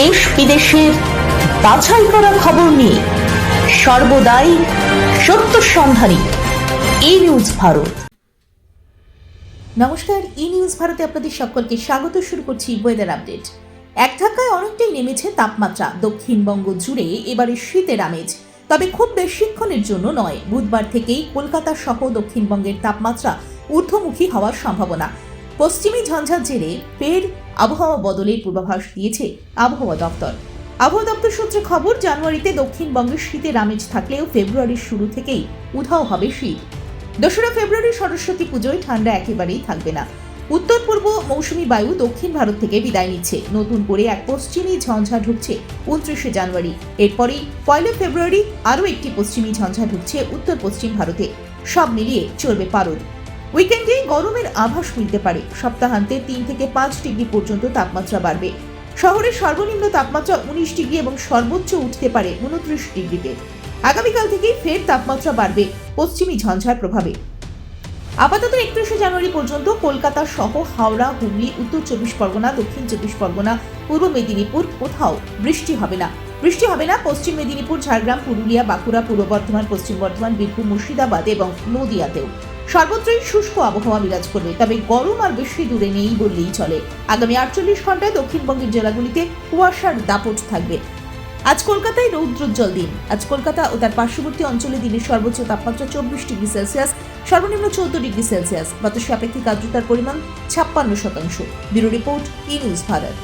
দেশ বিদেশের বাছাই করা খবর নিয়ে সর্বদাই সত্য সন্ধানী ই নিউজ ভারত। নমস্কার ই নিউজ ভারতে আপনাদের সকলকে স্বাগত, শুরু করছি ওয়েদার আপডেট এক ধাক্কায় অনেকটাই নেমেছে তাপমাত্রা, দক্ষিণবঙ্গ জুড়ে এবারে শীতের আমেজ। তবে খুব বেশিক্ষণের জন্য নয়, বুধবার থেকেই কলকাতা সহ দক্ষিণবঙ্গের তাপমাত্রা ঊর্ধ্বমুখী হওয়ার সম্ভাবনা। পশ্চিমী ঝঞ্ঝার জেরে ফের আবহাওয়া বদলের পূর্বাভাস দিয়েছে আবহাওয়া দপ্তর। আবহাওয়া দপ্তর সূত্রে খবর, জানুয়ারিতে দক্ষিণবঙ্গের শীতের আমেজ থাকলেও ফেব্রুয়ারির শুরু থেকেই উধাও হবে শীত। দোসরা ফেব্রুয়ারি সরস্বতী পুজোয় ঠান্ডা একেবারেই থাকবে না। উত্তর পূর্ব মৌসুমী বায়ু দক্ষিণ ভারত থেকে বিদায় নিচ্ছে। নতুন করে এক পশ্চিমী ঝঞ্ঝা ঢুকছে উনত্রিশে জানুয়ারি। এরপরই পয়লা ফেব্রুয়ারি আরও একটি পশ্চিমী ঝঞ্ঝা ঢুকছে উত্তর পশ্চিম ভারতে। সব মিলিয়ে চলবে পারদ। উইকেন্ডে গরমের আভাস মিলতে পারে। সপ্তাহান্তে তিন থেকে পাঁচ ডিগ্রি পর্যন্ত তাপমাত্রা বাড়বে। শহরের সর্বনিম্ন তাপমাত্রা উনিশ ডিগ্রি এবং সর্বোচ্চ উঠতে পারে উনত্রিশ ডিগ্রিতে। আগামীকাল থেকেই ফের তাপমাত্রা বাড়বে পশ্চিমী ঝঞ্ঝার প্রভাবে। আপাতত একত্রিশে জানুয়ারি পর্যন্ত কলকাতা সহ হাওড়া, হুগলি, উত্তর চব্বিশ পরগনা, দক্ষিণ চব্বিশ পরগনা, পূর্ব মেদিনীপুর কোথাও বৃষ্টি হবে না। বৃষ্টি হবে না পশ্চিম মেদিনীপুর, ঝাড়গ্রাম, পুরুলিয়া, বাঁকুড়া, পূর্ব বর্ধমান, পশ্চিম বর্ধমান, বীরভূম, মুর্শিদাবাদ এবং নদিয়াতেও। সর্বত্রই শুষ্ক আবহাওয়া বিরাজ করবে, তবে গরম আর বেশি দূরে নেই বললেই চলে। আগামী আটচল্লিশ ঘন্টায় দক্ষিণবঙ্গের জেলাগুলিতে কুয়াশার দাপট থাকবে। আজ কলকাতায় রৌদ্রোজ্জ্বল দিন। আজ কলকাতা ও তার পার্শ্ববর্তী অঞ্চলে দিনের সর্বোচ্চ তাপমাত্রা চব্বিশ ডিগ্রি সেলসিয়াস, সর্বনিম্ন চৌদ্দ ডিগ্রি সেলসিয়াস। বাতাসে আপেক্ষিক আর্দ্রতার পরিমাণ ছাপ্পান্ন শতাংশ। Bureau report, E news Bharat.